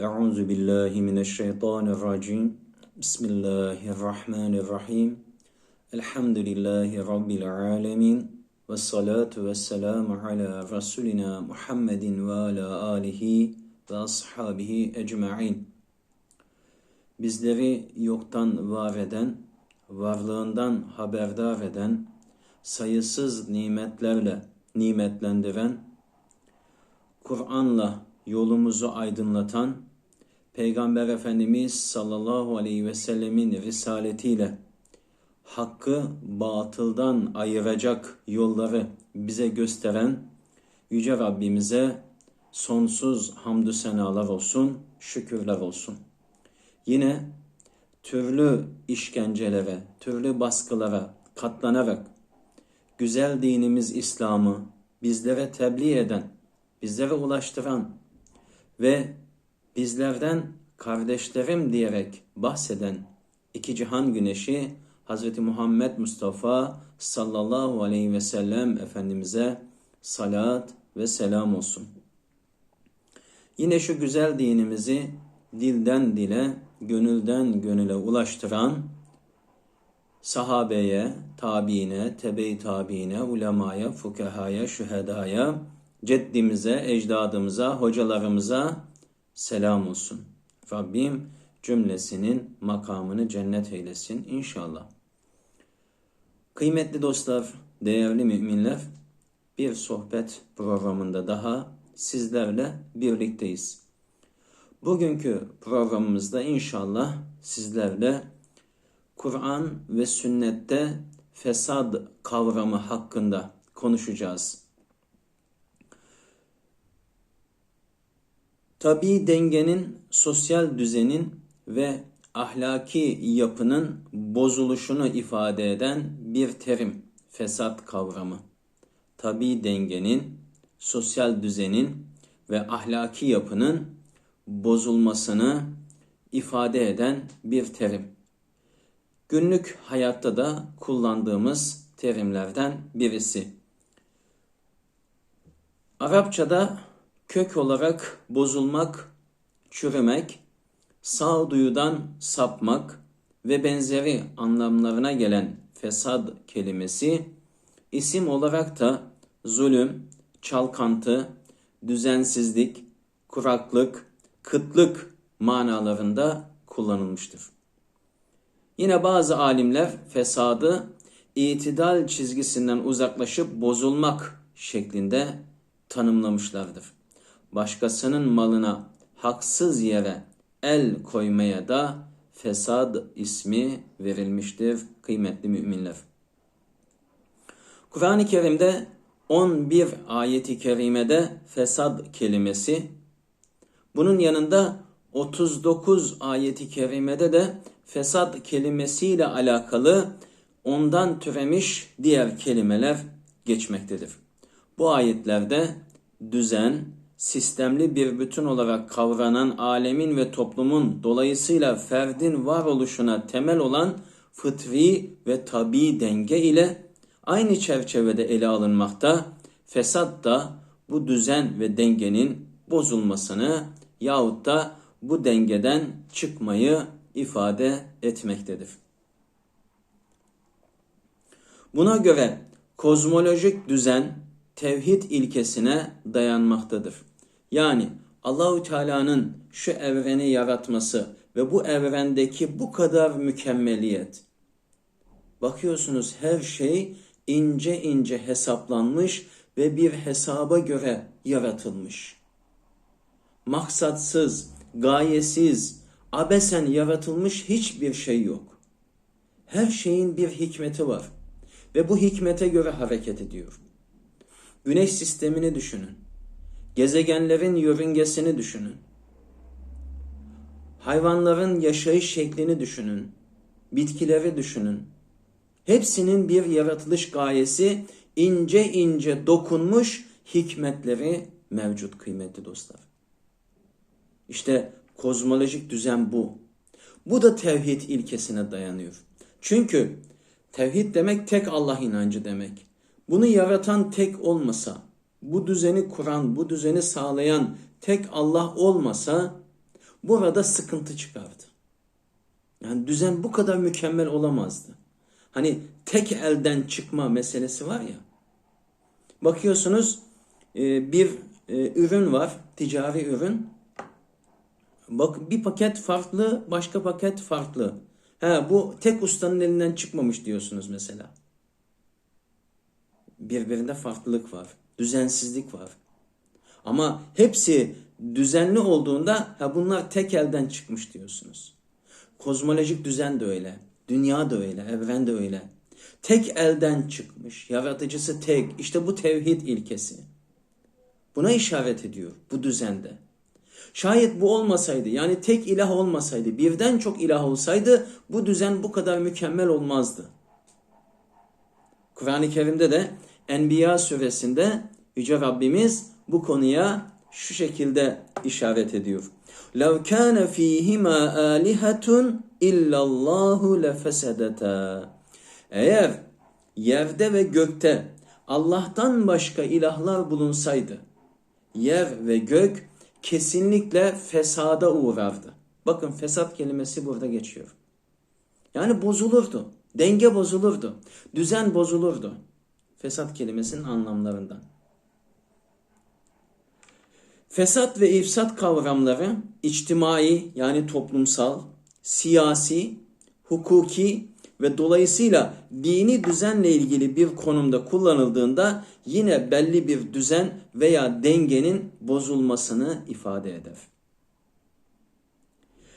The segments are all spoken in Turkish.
Euzu billahi mineşşeytanirracim. Bismillahirrahmanirrahim. Elhamdülillahi rabbil alamin. Ve salatu ve selamu ala Resulina Muhammedin ve ala alihi ve ashabihi ecma'in. Bizleri yoktan var eden, varlığından haberdar eden, sayısız nimetlerle nimetlendiren, Kur'an'la yolumuzu aydınlatan, Peygamber Efendimiz sallallahu aleyhi ve sellemin risaletiyle hakkı batıldan ayıracak yolları bize gösteren Yüce Rabbimize sonsuz hamdü senalar olsun, şükürler olsun. Yine türlü işkencelere, türlü baskılara katlanarak güzel dinimiz İslam'ı bizlere tebliğ eden, bizlere ulaştıran ve bizlerden kardeşlerim diyerek bahseden iki cihan güneşi Hz. Muhammed Mustafa sallallahu aleyhi ve sellem Efendimiz'e salat ve selam olsun. Yine şu güzel dinimizi dilden dile, gönülden gönüle ulaştıran sahabeye, tabiine, tebe-i tabiine, ulemaya, fukahaya, şühedaya, ceddimize, ecdadımıza, hocalarımıza selam olsun. Rabbim cümlesinin makamını cennet eylesin inşallah. Kıymetli dostlar, değerli müminler, bir sohbet programında daha sizlerle birlikteyiz. Bugünkü programımızda inşallah sizlerle Kur'an ve sünnette fesad kavramı hakkında konuşacağız. Tabi dengenin, sosyal düzenin ve ahlaki yapının bozuluşunu ifade eden bir terim, fesat kavramı. Tabi dengenin, sosyal düzenin ve ahlaki yapının bozulmasını ifade eden bir terim. Günlük hayatta da kullandığımız terimlerden birisi. Arapçada kök olarak bozulmak, çürümek, sağduyudan sapmak ve benzeri anlamlarına gelen fesad kelimesi isim olarak da zulüm, çalkantı, düzensizlik, kuraklık, kıtlık manalarında kullanılmıştır. Yine bazı alimler fesadı itidal çizgisinden uzaklaşıp bozulmak şeklinde tanımlamışlardır. Başkasının malına haksız yere el koymaya da fesad ismi verilmiştir kıymetli müminler. Kur'an-ı Kerim'de 11 ayeti kerimede fesad kelimesi, bunun yanında 39 ayeti kerimede de fesad kelimesiyle alakalı ondan türemiş diğer kelimeler geçmektedir. Bu ayetlerde düzen, sistemli bir bütün olarak kavranan alemin ve toplumun dolayısıyla ferdin varoluşuna temel olan fıtri ve tabi denge ile aynı çerçevede ele alınmakta, fesat da bu düzen ve dengenin bozulmasını yahut da bu dengeden çıkmayı ifade etmektedir. Buna göre kozmolojik düzen tevhid ilkesine dayanmaktadır. Yani Allahü Teala'nın şu evreni yaratması ve bu evrendeki bu kadar mükemmeliyet. Bakıyorsunuz her şey ince ince hesaplanmış ve bir hesaba göre yaratılmış. Maksatsız, gayesiz, abesen yaratılmış hiçbir şey yok. Her şeyin bir hikmeti var ve bu hikmete göre hareket ediyor. Güneş sistemini düşünün. Gezegenlerin yörüngesini düşünün. Hayvanların yaşayış şeklini düşünün. Bitkileri düşünün. Hepsinin bir yaratılış gayesi ince ince dokunmuş hikmetleri mevcut kıymetli dostlar. İşte kozmolojik düzen bu. Bu da tevhid ilkesine dayanıyor. Çünkü tevhid demek tek Allah inancı demek. Bunu yaratan tek olmasa, bu düzeni kuran, bu düzeni sağlayan tek Allah olmasa burada sıkıntı çıkardı. Yani düzen bu kadar mükemmel olamazdı. Hani tek elden çıkma meselesi var ya. Bakıyorsunuz e, bir e, ürün var, ticari ürün. Bak bir paket farklı, başka paket farklı. Ha bu tek ustanın elinden çıkmamış diyorsunuz mesela. Birbirinde farklılık var, düzensizlik var. Ama hepsi düzenli olduğunda ha bunlar tek elden çıkmış diyorsunuz. Kozmolojik düzen de öyle. Dünya da öyle, evren de öyle. Tek elden çıkmış, yaratıcısı tek. İşte bu tevhid ilkesi. Buna işaret ediyor bu düzende. Şayet bu olmasaydı, yani tek ilah olmasaydı, birden çok ilah olsaydı bu düzen bu kadar mükemmel olmazdı. Kur'an-ı Kerim'de de Enbiya suresinde Yüce Rabbimiz bu konuya şu şekilde işaret ediyor. لَوْ كَانَ ف۪يهِمَا آلِهَةٌ اِلَّا اللّٰهُ لَفَسَدَتَا Eğer yerde ve gökte Allah'tan başka ilahlar bulunsaydı, yer ve gök kesinlikle fesada uğrardı. Bakın fesat kelimesi burada geçiyor. Yani bozulurdu. Denge bozulurdu. Düzen bozulurdu. Fesat kelimesinin anlamlarından. Fesat ve ifsat kavramları içtimai yani toplumsal, siyasi, hukuki ve dolayısıyla dini düzenle ilgili bir konumda kullanıldığında yine belli bir düzen veya dengenin bozulmasını ifade eder.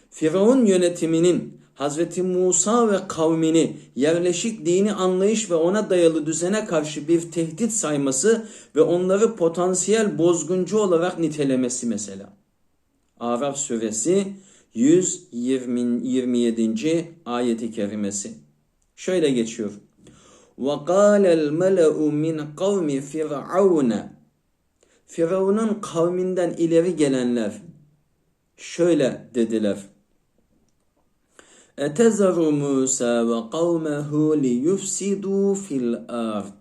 Firavun yönetiminin Hazreti Musa ve kavmini yerleşik dini anlayış ve ona dayalı düzene karşı bir tehdit sayması ve onları potansiyel bozguncu olarak nitelemesi mesela. Araf suresi 127. ayeti kerimesi. Şöyle geçiyor. وَقَالَ الْمَلَأُ مِنْ قَوْمِ فِرْعَوْنَ Firavun'un kavminden ileri gelenler şöyle dediler. اَتَذَرُ مُوسَى وَقَوْمَهُ لِيُفْسِدُوا فِي الْأَرْضِ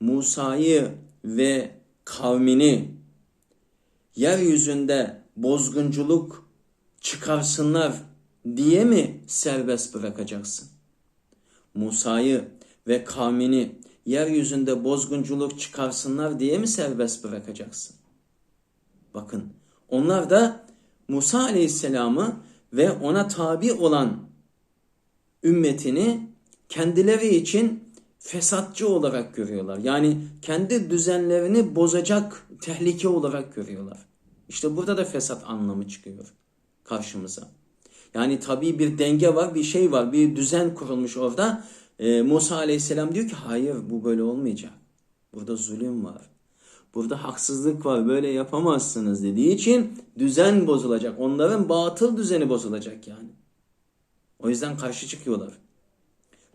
Musa'yı ve kavmini yeryüzünde bozgunculuk çıkarsınlar diye mi serbest bırakacaksın? Musa'yı ve kavmini yeryüzünde bozgunculuk çıkarsınlar diye mi serbest bırakacaksın? Bakın onlar da Musa Aleyhisselam'ı ve ona tabi olan ümmetini kendileri için fesatçı olarak görüyorlar. Yani kendi düzenlerini bozacak tehlike olarak görüyorlar. İşte burada da fesat anlamı çıkıyor karşımıza. Yani tabii bir denge var, bir şey var, bir düzen kurulmuş orada. Ee, Musa aleyhisselam diyor ki hayır bu böyle olmayacak. Burada zulüm var. Burada haksızlık var, böyle yapamazsınız dediği için düzen bozulacak. Onların batıl düzeni bozulacak yani. O yüzden karşı çıkıyorlar.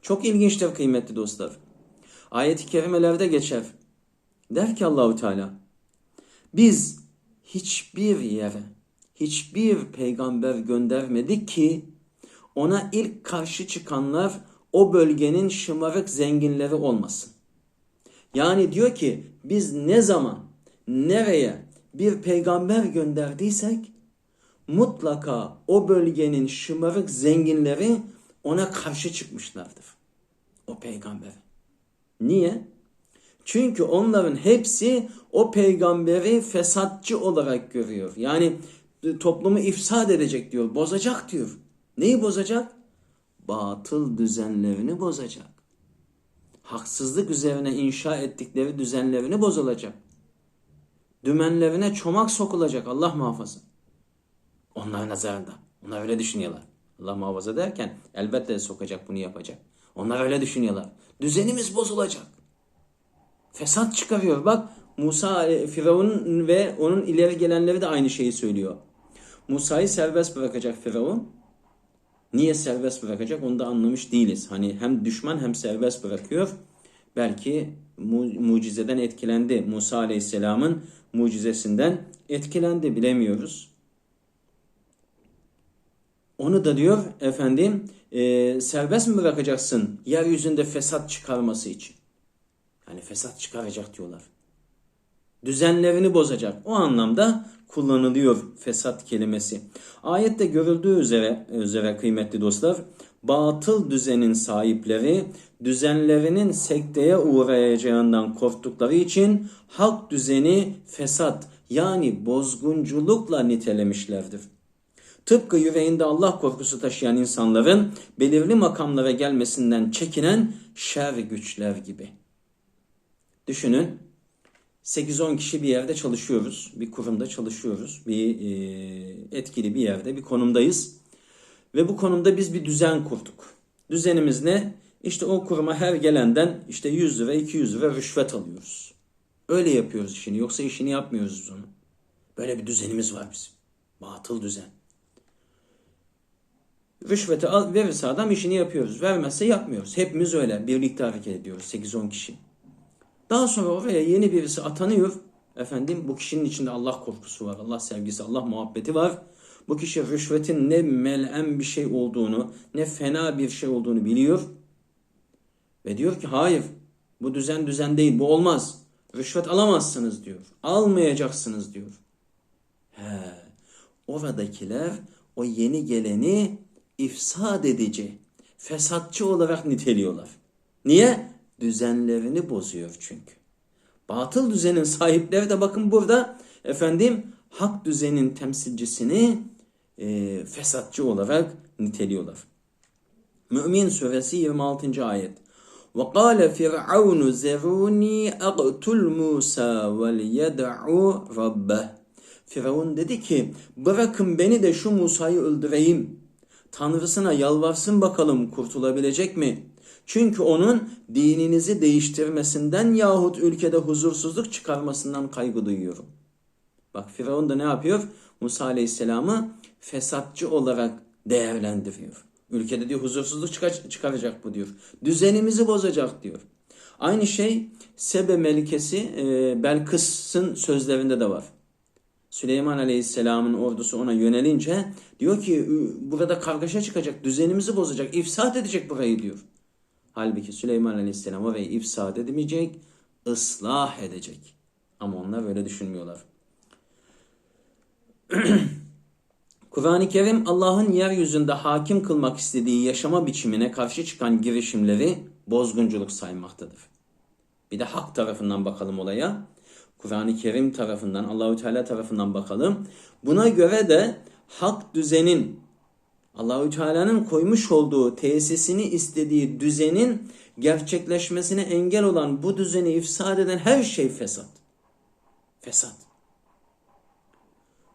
Çok ilginçtir kıymetli dostlar. Ayet-i kerimelerde geçer. Der ki Allahu Teala biz hiçbir yere hiçbir peygamber göndermedik ki ona ilk karşı çıkanlar o bölgenin şımarık zenginleri olmasın. Yani diyor ki biz ne zaman nereye bir peygamber gönderdiysek mutlaka o bölgenin şımarık zenginleri ona karşı çıkmışlardır. O peygambere. Niye? Çünkü onların hepsi o peygamberi fesatçı olarak görüyor. Yani toplumu ifsad edecek diyor, bozacak diyor. Neyi bozacak? Batıl düzenlerini bozacak. Haksızlık üzerine inşa ettikleri düzenlerini bozulacak. Dümenlerine çomak sokulacak Allah muhafaza. Onlar nazarında. Onlar öyle düşünüyorlar. Allah muhafaza derken elbette sokacak bunu yapacak. Onlar öyle düşünüyorlar. Düzenimiz bozulacak. Fesat çıkarıyor. Bak Musa, Firavun ve onun ileri gelenleri de aynı şeyi söylüyor. Musa'yı serbest bırakacak Firavun. Niye serbest bırakacak onu da anlamış değiliz. Hani hem düşman hem serbest bırakıyor. Belki mu mucizeden etkilendi. Musa Aleyhisselam'ın mucizesinden etkilendi bilemiyoruz. Onu da diyor efendim e, serbest mi bırakacaksın yeryüzünde fesat çıkarması için? Yani fesat çıkaracak diyorlar. Düzenlerini bozacak. O anlamda kullanılıyor fesat kelimesi. Ayette görüldüğü üzere, üzere kıymetli dostlar, batıl düzenin sahipleri düzenlerinin sekteye uğrayacağından korktukları için halk düzeni fesat yani bozgunculukla nitelemişlerdir. Tıpkı yüreğinde Allah korkusu taşıyan insanların belirli makamlara gelmesinden çekinen şer güçler gibi. Düşünün 8-10 kişi bir yerde çalışıyoruz. Bir kurumda çalışıyoruz. Bir e, etkili bir yerde bir konumdayız. Ve bu konumda biz bir düzen kurduk. Düzenimiz ne? İşte o kuruma her gelenden işte 100 lira 200 lira rüşvet alıyoruz. Öyle yapıyoruz işini. Yoksa işini yapmıyoruz biz onu. Böyle bir düzenimiz var bizim. Batıl düzen. Rüşveti al, verirse adam işini yapıyoruz. Vermezse yapmıyoruz. Hepimiz öyle. Birlikte hareket ediyoruz. 8-10 kişi. Daha sonra oraya yeni birisi atanıyor. Efendim bu kişinin içinde Allah korkusu var. Allah sevgisi, Allah muhabbeti var. Bu kişi rüşvetin ne melem bir şey olduğunu, ne fena bir şey olduğunu biliyor. Ve diyor ki hayır bu düzen düzen değil bu olmaz. Rüşvet alamazsınız diyor. Almayacaksınız diyor. He, oradakiler o yeni geleni ifsad edici, fesatçı olarak niteliyorlar. Niye? Düzenlerini bozuyor çünkü. Batıl düzenin sahipleri de bakın burada efendim hak düzenin temsilcisini e, fesatçı olarak niteliyorlar. Mümin suresi 26. ayet. وقال فرعون زروني أقتل موسى وليدعو ربه Firavun dedi ki bırakın beni de şu Musa'yı öldüreyim. Tanrısına yalvarsın bakalım kurtulabilecek mi? Çünkü onun dininizi değiştirmesinden yahut ülkede huzursuzluk çıkarmasından kaygı duyuyorum. Bak Firavun da ne yapıyor? Musa Aleyhisselam'ı fesatçı olarak değerlendiriyor. Ülkede diyor huzursuzluk çıkaracak bu diyor. Düzenimizi bozacak diyor. Aynı şey Sebe Melikesi e, Belkıs'ın sözlerinde de var. Süleyman Aleyhisselam'ın ordusu ona yönelince diyor ki burada kargaşa çıkacak, düzenimizi bozacak, ifsat edecek burayı diyor. Halbuki Süleyman Aleyhisselam orayı ifsat edemeyecek, ıslah edecek. Ama onlar böyle düşünmüyorlar. Kur'an-ı Kerim Allah'ın yeryüzünde hakim kılmak istediği yaşama biçimine karşı çıkan girişimleri bozgunculuk saymaktadır. Bir de hak tarafından bakalım olaya. Kur'an-ı Kerim tarafından, Allahü Teala tarafından bakalım. Buna göre de hak düzenin Allahü Teala'nın koymuş olduğu tesisini istediği düzenin gerçekleşmesine engel olan bu düzeni ifsad eden her şey fesat. Fesat.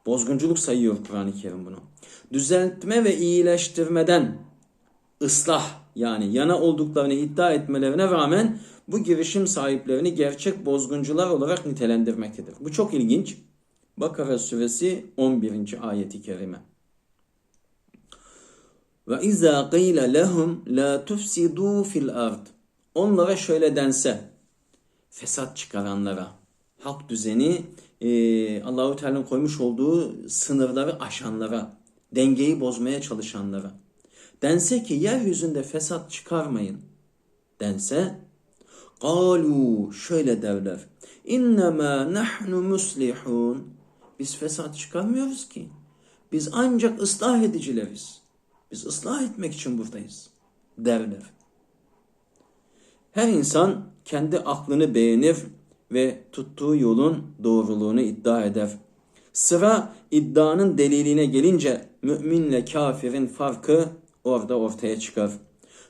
Bozgunculuk sayıyor Kur'an-ı Kerim bunu. Düzeltme ve iyileştirmeden ıslah yani yana olduklarını iddia etmelerine rağmen bu girişim sahiplerini gerçek bozguncular olarak nitelendirmektedir. Bu çok ilginç. Bakara suresi 11. ayeti kerime. Ve izâ qîle lehum la tufsidû fil ard. Onlara şöyle dense, fesat çıkaranlara, hak düzeni e, Allahu Teala'nın koymuş olduğu sınırları aşanlara, dengeyi bozmaya çalışanlara. Dense ki yeryüzünde fesat çıkarmayın dense galu şöyle derler innema nahnu muslihun biz fesat çıkarmıyoruz ki. Biz ancak ıslah edicileriz biz ıslah etmek için buradayız derler her insan kendi aklını beğenir ve tuttuğu yolun doğruluğunu iddia eder. Sıra iddianın deliline gelince müminle kafirin farkı orada ortaya çıkar.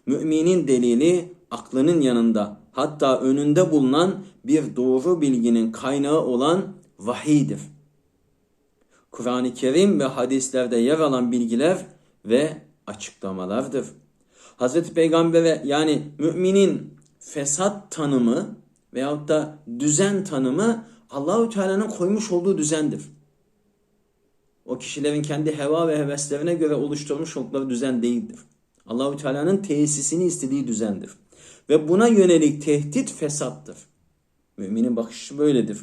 Müminin delili aklının yanında hatta önünde bulunan bir doğru bilginin kaynağı olan vahidir. Kur'an-ı Kerim ve hadislerde yer alan bilgiler ve açıklamalardır. Hazreti Peygamber'e yani müminin fesat tanımı veyahut da düzen tanımı Allahü Teala'nın koymuş olduğu düzendir. O kişilerin kendi heva ve heveslerine göre oluşturmuş oldukları düzen değildir. Allahü Teala'nın tesisini istediği düzendir. Ve buna yönelik tehdit fesattır. Müminin bakışı böyledir.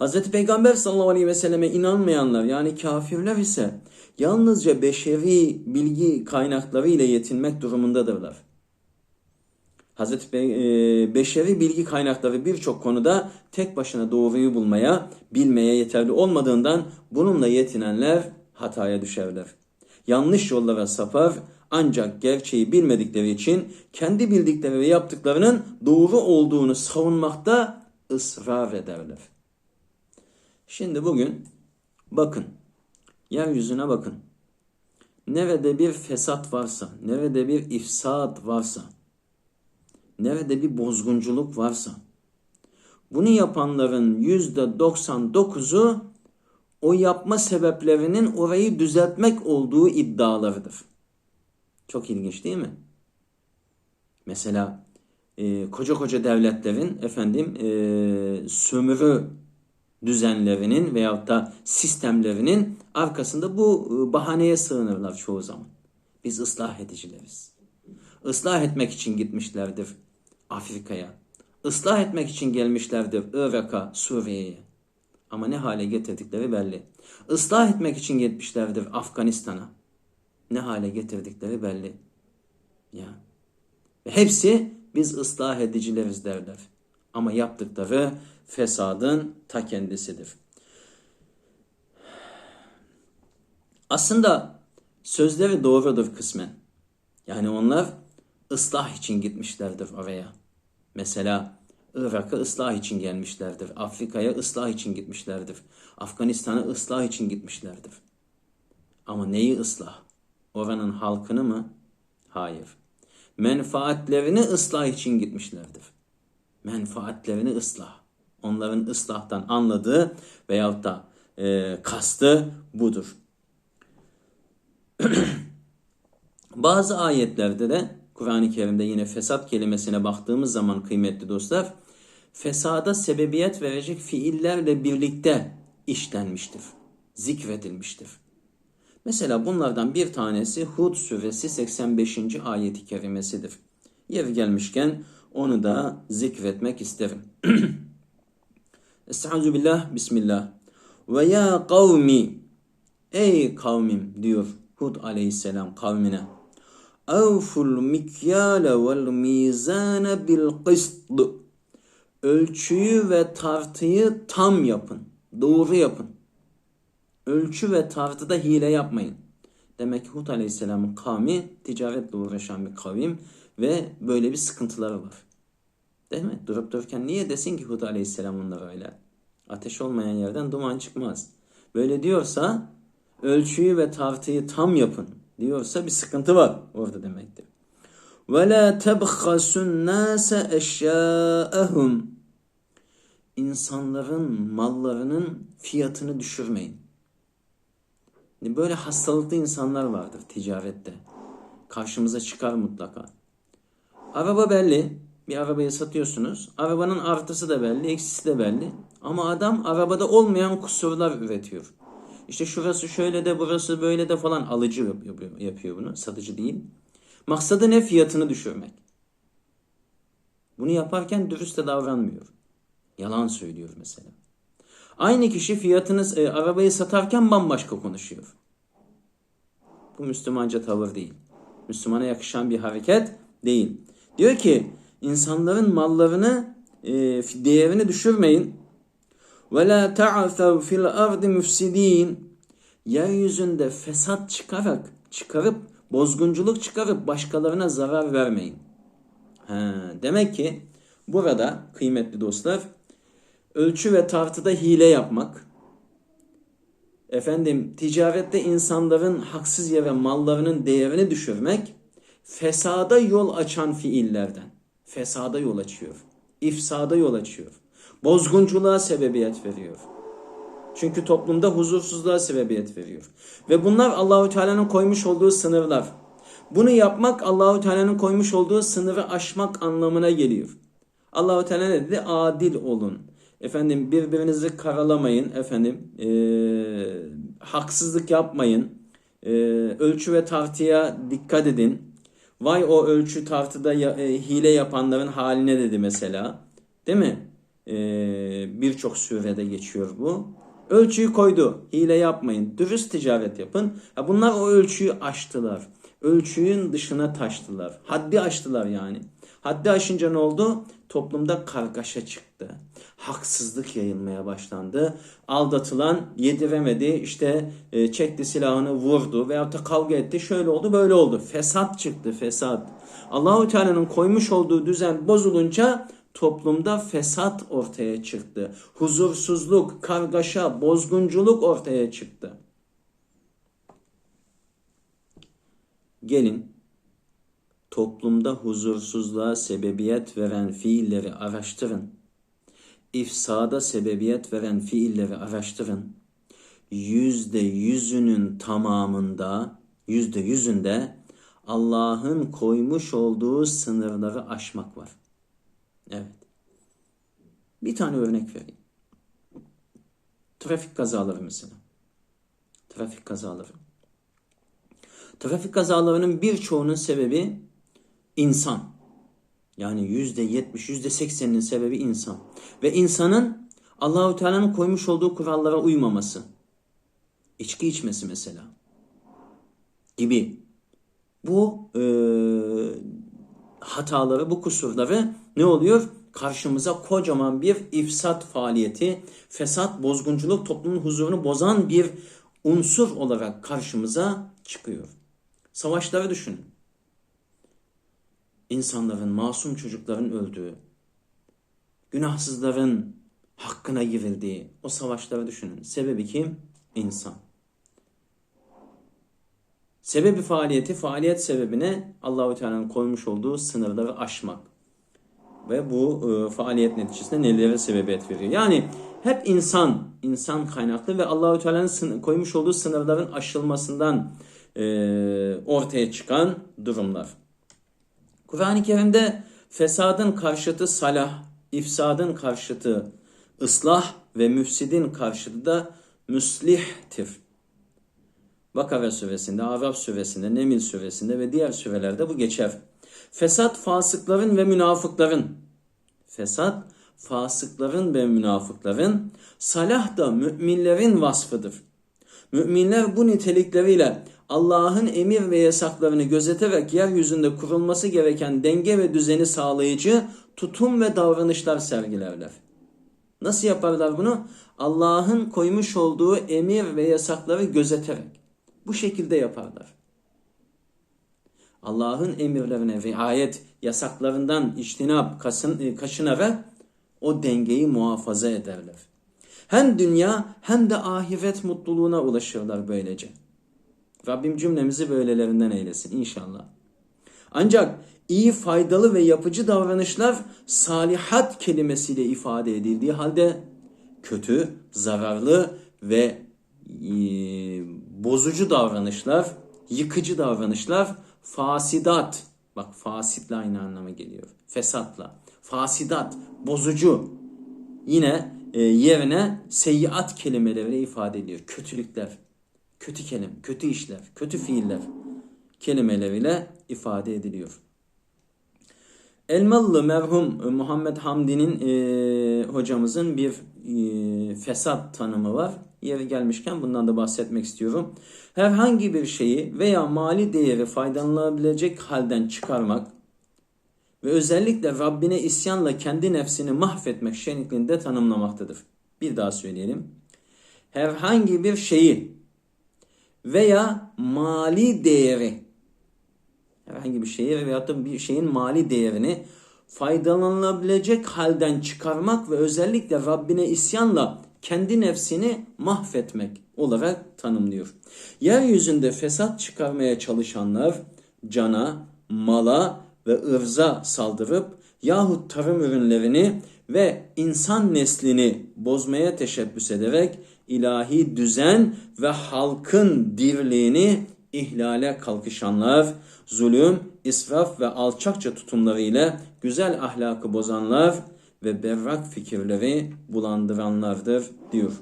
Hz. Peygamber sallallahu aleyhi ve selleme inanmayanlar yani kafirler ise yalnızca beşeri bilgi kaynakları ile yetinmek durumundadırlar. Hazreti Be- beşeri bilgi kaynakları birçok konuda tek başına doğruyu bulmaya, bilmeye yeterli olmadığından bununla yetinenler hataya düşerler. Yanlış yollara sapar ancak gerçeği bilmedikleri için kendi bildikleri ve yaptıklarının doğru olduğunu savunmakta ısrar ederler. Şimdi bugün bakın, yeryüzüne bakın. Nerede bir fesat varsa, nerede bir ifsat varsa, nerede bir bozgunculuk varsa, bunu yapanların yüzde 99'u o yapma sebeplerinin orayı düzeltmek olduğu iddialarıdır. Çok ilginç değil mi? Mesela e, koca koca devletlerin efendim e, sömürü düzenlerinin veyahut da sistemlerinin arkasında bu e, bahaneye sığınırlar çoğu zaman. Biz ıslah edicileriz. Islah etmek için gitmişlerdir Afrika'ya. Islah etmek için gelmişlerdir Irak'a, Suriye'ye. Ama ne hale getirdikleri belli. Islah etmek için gitmişlerdir Afganistan'a. Ne hale getirdikleri belli. Ya. Ve hepsi biz ıslah edicileriz derler. Ama yaptıkları fesadın ta kendisidir. Aslında sözleri doğrudur kısmen. Yani onlar ıslah için gitmişlerdir oraya. Mesela Irak'a ıslah için gelmişlerdir. Afrika'ya ıslah için gitmişlerdir. Afganistan'a ıslah için gitmişlerdir. Ama neyi ıslah? Oranın halkını mı? Hayır. Menfaatlerini ıslah için gitmişlerdir. Menfaatlerini ıslah. Onların ıslahtan anladığı veyahut da e, kastı budur. Bazı ayetlerde de Kur'an-ı Kerim'de yine fesat kelimesine baktığımız zaman kıymetli dostlar fesada sebebiyet verecek fiillerle birlikte işlenmiştir. Zikredilmiştir. Mesela bunlardan bir tanesi Hud suresi 85. ayeti kerimesidir. Yeri gelmişken onu da zikretmek isterim. Estaizu billah, bismillah. Ve ya kavmi, ey kavmim diyor Hud aleyhisselam kavmine. Avful mikyale vel mizane bil kıst. Ölçüyü ve tartıyı tam yapın. Doğru yapın. Ölçü ve tartıda hile yapmayın. Demek ki Hud aleyhisselamın kavmi ticaretle uğraşan bir kavim ve böyle bir sıkıntıları var. Değil mi? Durup dururken niye desin ki Hud aleyhisselam onlara öyle? Ateş olmayan yerden duman çıkmaz. Böyle diyorsa ölçüyü ve tartıyı tam yapın diyorsa bir sıkıntı var orada demektir. Ve la tebhasun nase eşyaehum. İnsanların mallarının fiyatını düşürmeyin. Böyle hastalıklı insanlar vardır ticarette. Karşımıza çıkar mutlaka. Araba belli. Bir arabayı satıyorsunuz. Arabanın artısı da belli, eksisi de belli. Ama adam arabada olmayan kusurlar üretiyor. İşte şurası şöyle de burası böyle de falan alıcı yapıyor, bunu. Satıcı değil. Maksadı ne? Fiyatını düşürmek. Bunu yaparken dürüst de davranmıyor. Yalan söylüyor mesela. Aynı kişi fiyatını e, arabayı satarken bambaşka konuşuyor. Bu Müslümanca tavır değil. Müslümana yakışan bir hareket değil. Diyor ki insanların mallarını e, değerini düşürmeyin. Ve la ta'thav fil ardi müfsidin. Yeryüzünde fesat çıkarak, çıkarıp, bozgunculuk çıkarıp başkalarına zarar vermeyin. Ha, demek ki burada kıymetli dostlar ölçü ve tartıda hile yapmak, efendim ticarette insanların haksız yere mallarının değerini düşürmek, fesada yol açan fiillerden. Fesada yol açıyor. İfsada yol açıyor. Bozgunculuğa sebebiyet veriyor. Çünkü toplumda huzursuzluğa sebebiyet veriyor. Ve bunlar Allahu Teala'nın koymuş olduğu sınırlar. Bunu yapmak Allahu Teala'nın koymuş olduğu sınırı aşmak anlamına geliyor. Allahu Teala ne dedi? Adil olun. Efendim birbirinizi karalamayın. Efendim ee, haksızlık yapmayın. E, ölçü ve tartıya dikkat edin. Vay o ölçü tartıda ya, e, hile yapanların haline dedi mesela. Değil mi? E, Birçok surede geçiyor bu. Ölçüyü koydu. Hile yapmayın. Dürüst ticaret yapın. Ya bunlar o ölçüyü aştılar. Ölçüyün dışına taştılar. Haddi aştılar yani. Haddi aşınca ne oldu? Toplumda kargaşa çıktı. Haksızlık yayılmaya başlandı. Aldatılan yediremedi, işte e, çekti silahını vurdu veyahut da kavga etti. Şöyle oldu, böyle oldu. Fesat çıktı, fesat. Allahu Teala'nın koymuş olduğu düzen bozulunca toplumda fesat ortaya çıktı. Huzursuzluk, kargaşa, bozgunculuk ortaya çıktı. Gelin toplumda huzursuzluğa sebebiyet veren fiilleri araştırın. İfsada sebebiyet veren fiilleri araştırın. Yüzde yüzünün tamamında, yüzde yüzünde Allah'ın koymuş olduğu sınırları aşmak var. Evet. Bir tane örnek vereyim. Trafik kazaları mesela. Trafik kazaları. Trafik kazalarının birçoğunun sebebi insan. Yani yüzde yetmiş, yüzde sekseninin sebebi insan. Ve insanın Allahu Teala'nın koymuş olduğu kurallara uymaması. İçki içmesi mesela. Gibi. Bu e, hataları, bu kusurları ne oluyor? Karşımıza kocaman bir ifsat faaliyeti, fesat, bozgunculuk, toplumun huzurunu bozan bir unsur olarak karşımıza çıkıyor. Savaşları düşünün. İnsanların, masum çocukların öldüğü, günahsızların hakkına girildiği o savaşları düşünün. Sebebi kim? İnsan. Sebebi faaliyeti, faaliyet sebebine Allahu Teala'nın koymuş olduğu sınırları aşmak. Ve bu e, faaliyet neticesinde nelere sebebiyet veriyor? Yani hep insan, insan kaynaklı ve Allahu Teala'nın koymuş olduğu sınırların aşılmasından e, ortaya çıkan durumlar. Kur'an-ı Kerim'de fesadın karşıtı salah, ifsadın karşıtı ıslah ve müfsidin karşıtı da müslihtir. Bakara suresinde, Araf suresinde, Nemil suresinde ve diğer surelerde bu geçer. Fesat fasıkların ve münafıkların. Fesat fasıkların ve münafıkların, salah da müminlerin vasfıdır. Müminler bu nitelikleriyle Allah'ın emir ve yasaklarını gözeterek yeryüzünde kurulması gereken denge ve düzeni sağlayıcı tutum ve davranışlar sergilerler. Nasıl yaparlar bunu? Allah'ın koymuş olduğu emir ve yasakları gözeterek. Bu şekilde yaparlar. Allah'ın emirlerine riayet, yasaklarından iştinap, e, kaşınarak o dengeyi muhafaza ederler. Hem dünya hem de ahiret mutluluğuna ulaşırlar böylece. Rabbim cümlemizi böylelerinden eylesin inşallah. Ancak iyi, faydalı ve yapıcı davranışlar salihat kelimesiyle ifade edildiği halde kötü, zararlı ve e, bozucu davranışlar, yıkıcı davranışlar fasidat. Bak fasitle aynı anlama geliyor. Fesatla. Fasidat, bozucu. Yine e, yerine seyyiat kelimeleriyle ifade ediyor. Kötülükler, kötü kelim, kötü işler, kötü fiiller kelimeleriyle ifade ediliyor. Elmalı merhum Muhammed Hamdi'nin e, hocamızın bir e, fesat tanımı var. Yeri gelmişken bundan da bahsetmek istiyorum. Herhangi bir şeyi veya mali değeri faydalanılabilecek halden çıkarmak ve özellikle Rabbine isyanla kendi nefsini mahvetmek şeklinde tanımlamaktadır. Bir daha söyleyelim. Herhangi bir şeyi veya mali değeri herhangi bir şeyi veya da bir şeyin mali değerini faydalanılabilecek halden çıkarmak ve özellikle Rabbine isyanla kendi nefsini mahvetmek olarak tanımlıyor. Yeryüzünde fesat çıkarmaya çalışanlar cana, mala ve ırza saldırıp yahut tarım ürünlerini ve insan neslini bozmaya teşebbüs ederek ilahi düzen ve halkın dirliğini ihlale kalkışanlar, zulüm, israf ve alçakça tutumlarıyla güzel ahlakı bozanlar ve berrak fikirleri bulandıranlardır diyor.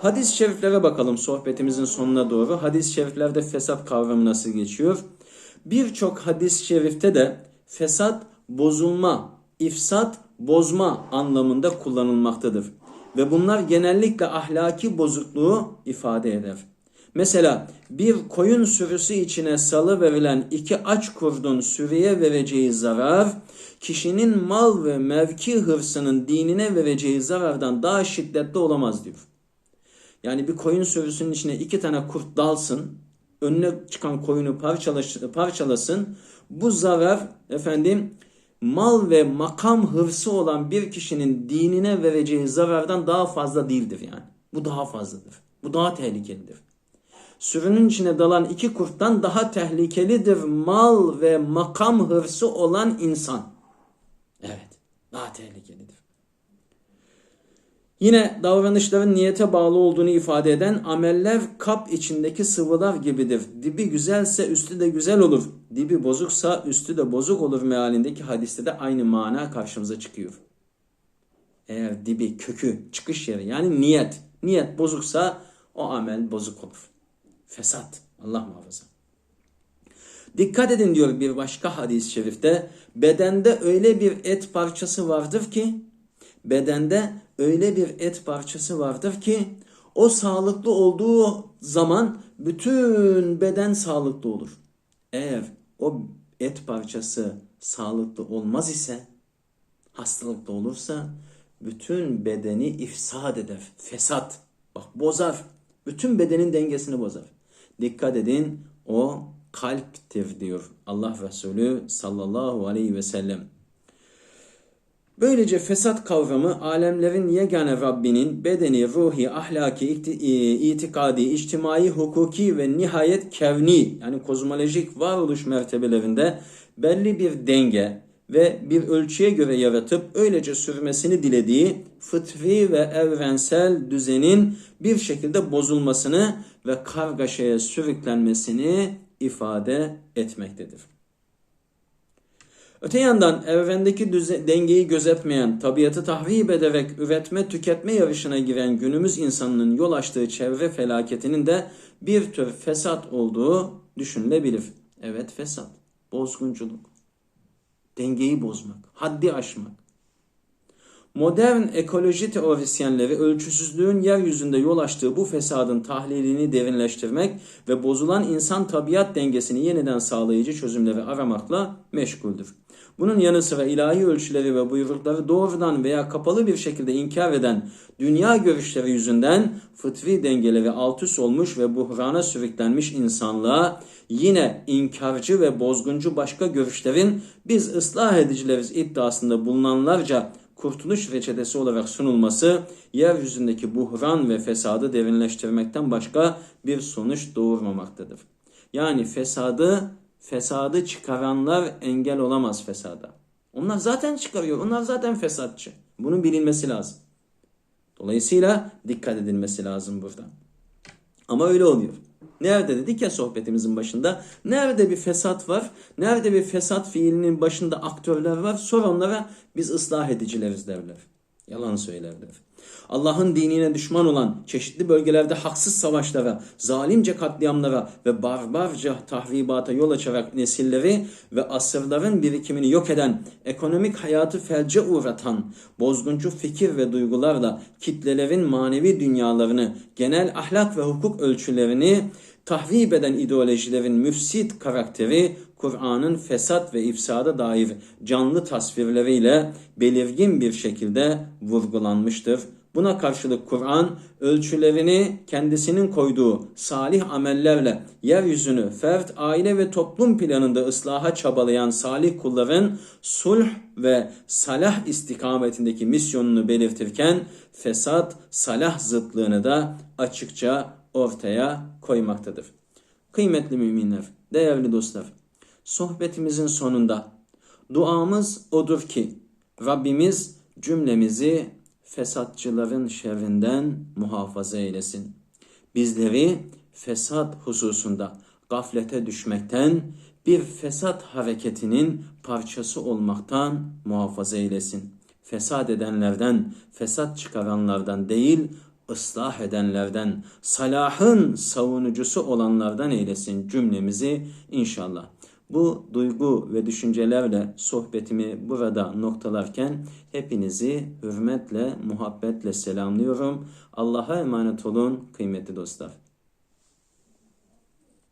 Hadis-i şeriflere bakalım sohbetimizin sonuna doğru. Hadis-i şeriflerde fesat kavramı nasıl geçiyor? Birçok hadis-i şerifte de fesat bozulma, ifsat bozma anlamında kullanılmaktadır. Ve bunlar genellikle ahlaki bozukluğu ifade eder. Mesela bir koyun sürüsü içine salı verilen iki aç kurdun sürüye vereceği zarar, kişinin mal ve mevki hırsının dinine vereceği zarardan daha şiddetli olamaz diyor. Yani bir koyun sürüsünün içine iki tane kurt dalsın, önüne çıkan koyunu parçalasın. Bu zarar efendim mal ve makam hırsı olan bir kişinin dinine vereceği zarardan daha fazla değildir yani. Bu daha fazladır. Bu daha tehlikelidir. Sürünün içine dalan iki kurttan daha tehlikelidir mal ve makam hırsı olan insan. Evet, daha tehlikelidir. Yine davranışların niyete bağlı olduğunu ifade eden ameller kap içindeki sıvılar gibidir. Dibi güzelse üstü de güzel olur. Dibi bozuksa üstü de bozuk olur mealindeki hadiste de aynı mana karşımıza çıkıyor. Eğer dibi, kökü, çıkış yeri yani niyet. Niyet bozuksa o amel bozuk olur. Fesat. Allah muhafaza. Dikkat edin diyor bir başka hadis-i şerifte. Bedende öyle bir et parçası vardır ki bedende öyle bir et parçası vardır ki o sağlıklı olduğu zaman bütün beden sağlıklı olur. Eğer o et parçası sağlıklı olmaz ise hastalıklı olursa bütün bedeni ifsad eder. Fesat. Bak bozar. Bütün bedenin dengesini bozar. Dikkat edin o kalptir diyor Allah Resulü sallallahu aleyhi ve sellem. Böylece fesat kavramı alemlerin yegane Rabbinin bedeni, ruhi, ahlaki, itikadi, içtimai, hukuki ve nihayet kevni yani kozmolojik varoluş mertebelerinde belli bir denge ve bir ölçüye göre yaratıp öylece sürmesini dilediği fıtri ve evrensel düzenin bir şekilde bozulmasını ve kargaşaya sürüklenmesini ifade etmektedir. Öte yandan evrendeki dengeyi gözetmeyen, tabiatı tahrip ederek üretme tüketme yarışına giren günümüz insanının yol açtığı çevre felaketinin de bir tür fesat olduğu düşünülebilir. Evet fesat, bozgunculuk, dengeyi bozmak, haddi aşmak. Modern ekoloji teorisyenleri ölçüsüzlüğün yeryüzünde yol açtığı bu fesadın tahlilini derinleştirmek ve bozulan insan tabiat dengesini yeniden sağlayıcı çözümleri aramakla meşguldür. Bunun yanı sıra ilahi ölçüleri ve buyrukları doğrudan veya kapalı bir şekilde inkar eden dünya görüşleri yüzünden fıtri dengeleri alt üst olmuş ve buhrana sürüklenmiş insanlığa yine inkarcı ve bozguncu başka görüşlerin biz ıslah edicileriz iddiasında bulunanlarca kurtuluş reçetesi olarak sunulması yeryüzündeki buhran ve fesadı derinleştirmekten başka bir sonuç doğurmamaktadır. Yani fesadı fesadı çıkaranlar engel olamaz fesada. Onlar zaten çıkarıyor. Onlar zaten fesatçı. Bunun bilinmesi lazım. Dolayısıyla dikkat edilmesi lazım burada. Ama öyle oluyor. Nerede dedik ya sohbetimizin başında. Nerede bir fesat var, nerede bir fesat fiilinin başında aktörler var, sor onlara biz ıslah edicileriz derler. Yalan söylerler. Allah'ın dinine düşman olan çeşitli bölgelerde haksız savaşlara, zalimce katliamlara ve barbarca tahribata yol açarak nesilleri ve asırların birikimini yok eden, ekonomik hayatı felce uğratan, bozguncu fikir ve duygularla kitlelerin manevi dünyalarını, genel ahlak ve hukuk ölçülerini tahrip eden ideolojilerin müfsit karakteri Kur'an'ın fesat ve ifsada dair canlı tasvirleriyle belirgin bir şekilde vurgulanmıştır. Buna karşılık Kur'an ölçülerini kendisinin koyduğu salih amellerle yeryüzünü fert, aile ve toplum planında ıslaha çabalayan salih kulların sulh ve salah istikametindeki misyonunu belirtirken fesat, salah zıtlığını da açıkça ortaya koymaktadır. Kıymetli müminler, değerli dostlar, sohbetimizin sonunda duamız odur ki Rabbimiz cümlemizi fesatçıların şerrinden muhafaza eylesin. Bizleri fesat hususunda gaflete düşmekten, bir fesat hareketinin parçası olmaktan muhafaza eylesin. Fesat edenlerden, fesat çıkaranlardan değil, ıslah edenlerden, salahın savunucusu olanlardan eylesin cümlemizi inşallah. Bu duygu ve düşüncelerle sohbetimi burada noktalarken hepinizi hürmetle, muhabbetle selamlıyorum. Allah'a emanet olun kıymetli dostlar.